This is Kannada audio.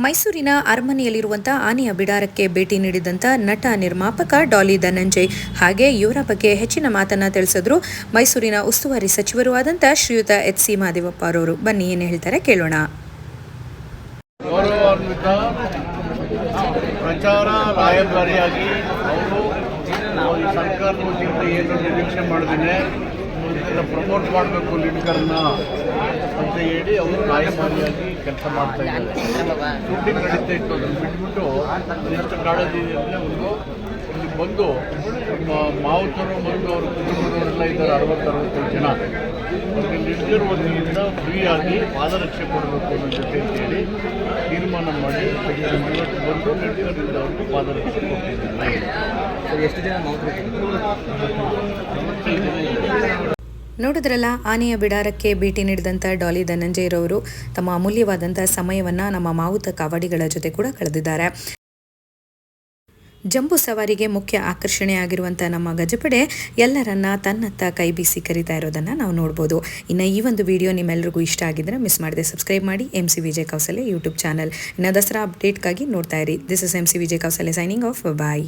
ಮೈಸೂರಿನ ಅರಮನೆಯಲ್ಲಿರುವಂಥ ಆನೆಯ ಬಿಡಾರಕ್ಕೆ ಭೇಟಿ ನೀಡಿದಂಥ ನಟ ನಿರ್ಮಾಪಕ ಡಾಲಿ ಧನಂಜಯ್. ಹಾಗೆ ಇವರ ಬಗ್ಗೆ ಹೆಚ್ಚಿನ ಮಾತನ್ನ ತಿಳಿಸಿದ್ರು ಮೈಸೂರಿನ ಉಸ್ತುವಾರಿ ಸಚಿವರು ಆದಂಥ ಶ್ರೀಯುತ ಎಚ್ ಸಿ ಮಹದೇವಪ್ಪ ಅವರವರು ಬನ್ನಿ ಏನು ಹೇಳ್ತಾರೆ ಕೇಳೋಣ. ಪ್ರಚಾರ ರಾಯಭಾರಿಯಾಗಿ ಅವರು ಏನು ನಿರೀಕ್ಷೆ ಪ್ರಮೋಟ್ ಮಾಡಬೇಕು ಲಿಡ್ಕರ್ನ ಅಂತ ಹೇಳಿ ಅವರು ರಾಯಭಾರಿಯಾಗಿ ಕೆಲಸ ಮಾಡ್ತಾ ಇದ್ದಾರೆ. ನಡೀತಾ ಇತ್ತು ಅದನ್ನು ಬಿಟ್ಬಿಟ್ಟು ಎಷ್ಟು ಇದೆ ಅಂದರೆ ಒಂದು ಇಲ್ಲಿ ಬಂದು ಮಾವುತರು ಮತ್ತು ಅವರು ಕುಟುಂಬದವರೆಲ್ಲ ಇದ್ದಾರೆ ಅರವತ್ತು ಅರವತ್ತೈದು ಜನ. ಅವ್ರಿಗೆ ನಿಂತಿರುವುದರಿಂದ ಫ್ರೀ ಫ್ರೀಯಾಗಿ ಪಾದರಕ್ಷೆ ಕೊಡಬೇಕು ಅನ್ನೋ ಜೊತೆ ಅಂತೇಳಿ ತೀರ್ಮಾನ ಮಾಡಿ ಇವತ್ತು ಬಂದು ನಿಂತಿರೋದ್ರಿಂದ ಅವ್ರಿಗೆ ಪಾದರಕ್ಷೆ ಕೊಟ್ಟಿದ್ದಾರೆ ಎಷ್ಟು ಜನ. ನೋಡಿದ್ರಲ್ಲ, ಆನೆಯ ಬಿಡಾರಕ್ಕೆ ಭೇಟಿ ನೀಡಿದಂಥ ಡಾಲಿ ಧನಂಜಯರವರು ತಮ್ಮ ಅಮೂಲ್ಯವಾದಂಥ ಸಮಯವನ್ನು ನಮ್ಮ ಮಾವುತ ಕಾವಾಡಿಗಳ ಜೊತೆ ಕೂಡ ಕಳೆದಿದ್ದಾರೆ. ಜಂಬೂ ಸವಾರಿಗೆ ಮುಖ್ಯ ಆಕರ್ಷಣೆಯಾಗಿರುವಂಥ ನಮ್ಮ ಗಜಪಡೆ ಎಲ್ಲರನ್ನ ತನ್ನತ್ತ ಕೈ ಬೀಸಿ ಕರಿತಾ ಇರೋದನ್ನು ನಾವು ನೋಡ್ಬೋದು. ಇನ್ನು ಈ ಒಂದು ವಿಡಿಯೋ ನಿಮ್ಮೆಲ್ಲರಿಗೂ ಇಷ್ಟ ಆಗಿದ್ರೆ ಮಿಸ್ ಮಾಡದೆ ಸಬ್ಸ್ಕ್ರೈಬ್ ಮಾಡಿ M C Vijay Kausale YouTube channel. ಇನ್ನು ದಸರಾ ಅಪ್ಡೇಟ್ಗಾಗಿ ನೋಡ್ತಾ ಇರಿ. This is M C Vijay Kausale signing off bye